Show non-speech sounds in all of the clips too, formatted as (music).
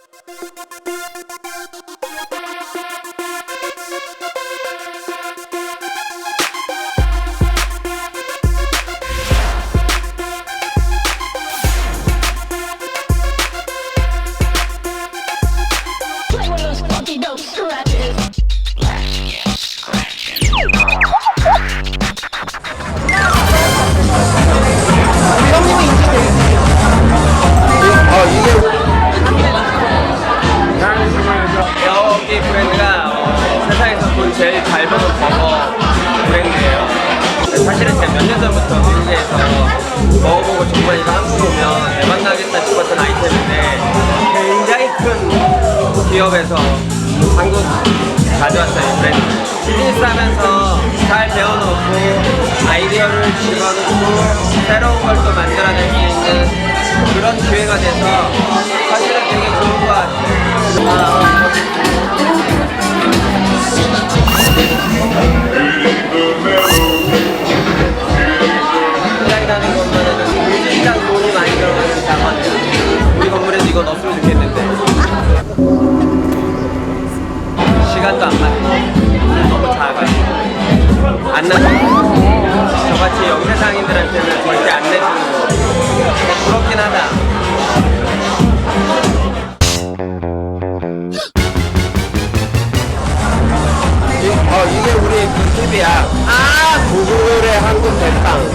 Thank you. 먹어보고 정말 이거 한국 오면 대박 나겠다 싶었던 아이템인데 굉장히 큰 기업에서 한국 가져왔어요 이 브랜드. 비즈니스 하면서 잘 배워놓고 아이디어를 집어넣고 새로운 걸 또 만들어낼 수 있는 그런 기회가 돼서 사실은 되게 좋은 것 같아요. 아, 부럽긴 하다. 어 이게 우리 팁이야. 아 구글의 한국 대빵.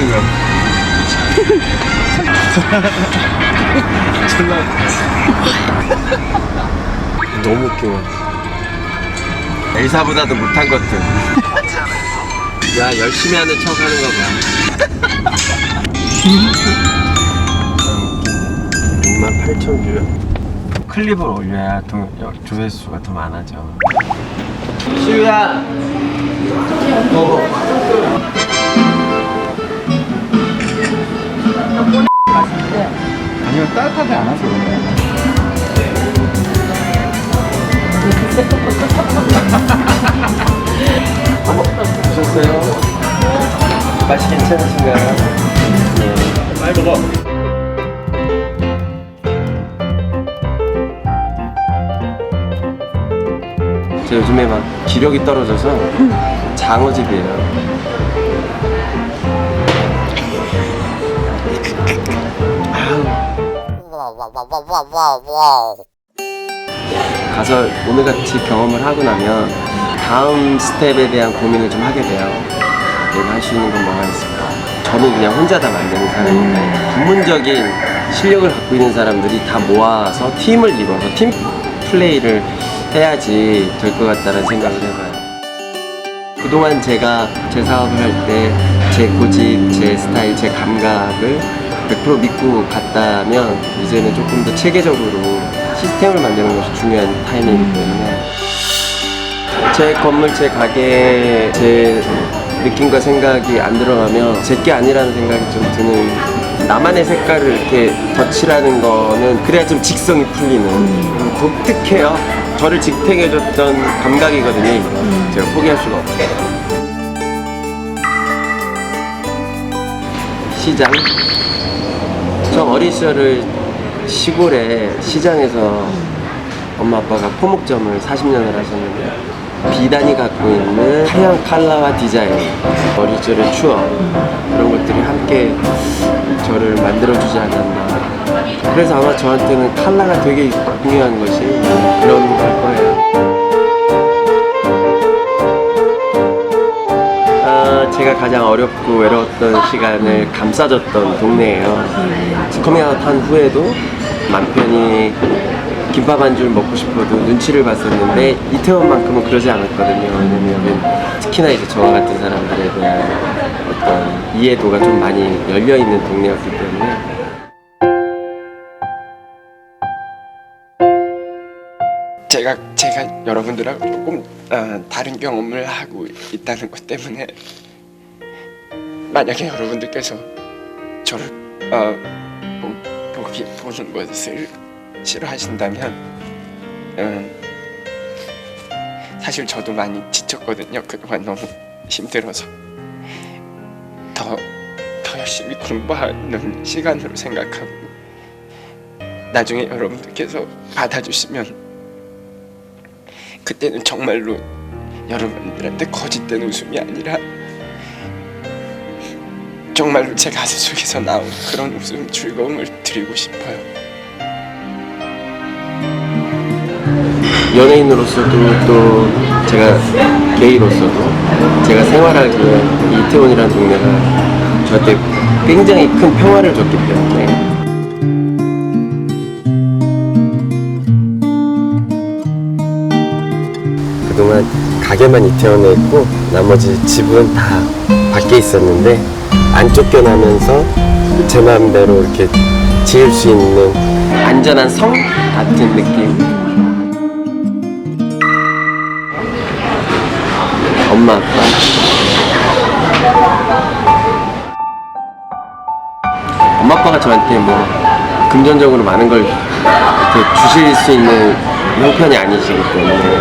웃기냐. 졸라. (laughs) 너무 웃겨. 엘사보다도 못한 것들. 야 열심히 하는 척 하는 거 봐. 6만 8천 뷰. 클립을 올려야 동, 여- 조회수가 더 많아져. 시우야. 먹어. 아니면 따뜻하지 않아서 그런가요? 드셨어요? 맛이 괜찮으신가요? 네. 많이 먹어. 저 요즘에 막 기력이 떨어져서 장어집이에요. 가서 오늘같이 경험을 하고 나면 다음 스텝에 대한 고민을 좀 하게 돼요. 내가 할 수 있는 건 뭐가 있을까? 저는 그냥 혼자 다 만드는 사람인데 전문적인 실력을 갖고 있는 사람들이 다 모아서 팀을 이뤄서 팀 플레이를 해야지 될 것 같다는 생각을 해봐요. 그동안 제가 제 사업을 할 때 제 고집, 제 스타일, 제 감각을 100% 믿고 갔다면 이제는 조금 더 체계적으로 시스템을 만드는 것이 중요한 타이밍이기 때문에 제 건물, 제 가게, 제 느낌과 생각이 안 들어가면 제게 아니라는 생각이 좀 드는 나만의 색깔을 이렇게 덧칠하는 거는 그래야 좀 직성이 풀리는 독특해요. 저를 직탱해줬던 감각이거든요. 이거. 제가 포기할 수가 없어요. 시장. 저 어린 시절을 시골에 시장에서 엄마 아빠가 포목점을 40년을 하셨는데 비단이 갖고 있는 태양 컬러와 디자인 어린 시절의 추억 그런 것들이 함께 저를 만들어주지 않았나. 그래서 아마 저한테는 컬러가 되게 중요한 것이 그런 걸 거예요 제가 가장 어렵고 외로웠던 시간을 감싸줬던 동네예요. 커밍아웃 한 후에도 남편이 김밥 한 줄 먹고 싶어도 눈치를 봤었는데 이태원만큼은 그러지 않았거든요. 왜냐면 특히나 이제 저와 같은 사람들에 대한 어떤 이해도가 좀 많이 열려 있는 동네였기 때문에 제가 제가 여러분들하고 조금 어, 다른 경험을 하고 있다는 것 때문에 만약에 여러분들께서 저를 어, 보, 보기 보는 것을 싫어하신다면 음, 사실 저도 많이 지쳤거든요. 그동안 너무 힘들어서 더, 더 열심히 공부하는 시간으로 생각하고 나중에 여러분들께서 받아주시면 그때는 정말로 여러분들한테 거짓된 웃음이 아니라 정말로 제 가슴 속에서 나온 그런 웃음 즐거움을 드리고 싶어요. 연예인으로서도 또 제가 게이로서도 제가 생활하기에 이태원이라는 동네가 저한테 굉장히 큰 평화를 줬기 때문에 그동안 가게만 이태원에 있고 나머지 집은 다 밖에 있었는데 안 쫓겨나면서 제 마음대로 이렇게 지을 수 있는 안전한 성 같은 느낌. 엄마 아빠. 엄마 아빠가 저한테 뭐 금전적으로 많은 걸 주실 수 있는 형편이 아니시기 때문에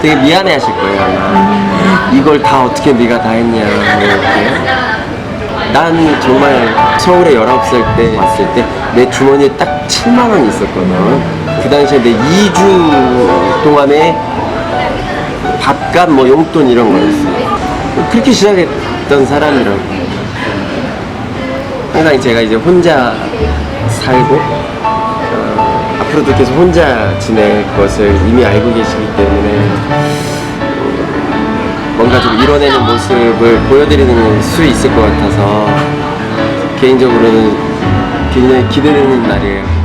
되게 미안해 하실 거예요 아마. 이걸 다 어떻게 네가 다 했냐 뭐 이렇게 난 정말 서울에 19살 때 왔을 때 내 주머니에 딱 7만 원이 있었거든. 그 당시에 내 2주 동안에 밥값 뭐 용돈 이런 거였어. 그렇게 시작했던 사람이라고. 항상 제가 이제 혼자 살고 어, 앞으로도 계속 혼자 지낼 것을 이미 알고 계시기 때문에 어, 뭔가 좀 이뤄내는 모습을 보여드리는 수 있을 것 같아서 개인적으로는 굉장히 기대되는 날이에요.